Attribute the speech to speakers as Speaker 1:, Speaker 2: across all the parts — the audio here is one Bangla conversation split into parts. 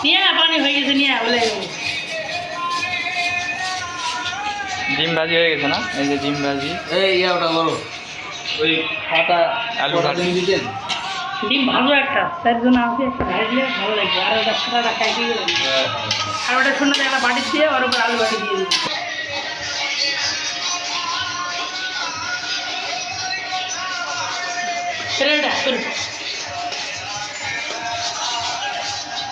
Speaker 1: পানি হয়ে গেছে নিয়ে বলে
Speaker 2: ডিম ভাজি হয়ে গেছে না? এই যে ডিম ভাজি।
Speaker 3: এই ইয়া ওটা করো ওই ফাটা
Speaker 2: আলু ভাজি।
Speaker 3: ডিম
Speaker 1: ডিম ভালো একটা তার জন্য আছে ভাজলে ভালো লাগবে। আর ওটা সাদাটা খাই দিয়ে আর ওটা শূন্য একটা বাটি দিয়ে ওর উপর আলু বাটি দিয়ে ছেলেটা শোন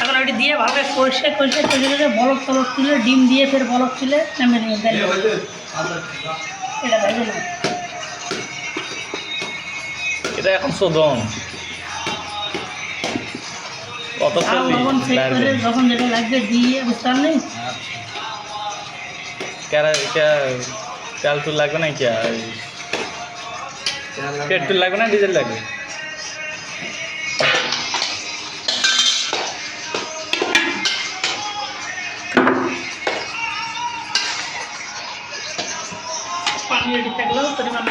Speaker 1: এখন ওইটি দিয়ে ভালো করে কষে কষে কষে কষে বলক টলক তুলে ডিম দিয়ে ফের বলক তুলে নামে নিয়ে এটা ভেজে না।
Speaker 2: এটা এখন শোধন। কত
Speaker 1: যখন যেটা লাগবে দিয়ে বুঝতে পারলি?
Speaker 2: ক্যারা ক্যালটুল লাগবে না কি আর পেট্রোল লাগবে না ডিজেল লাগবে? পানি রেডি থাকলেও পরিমাণ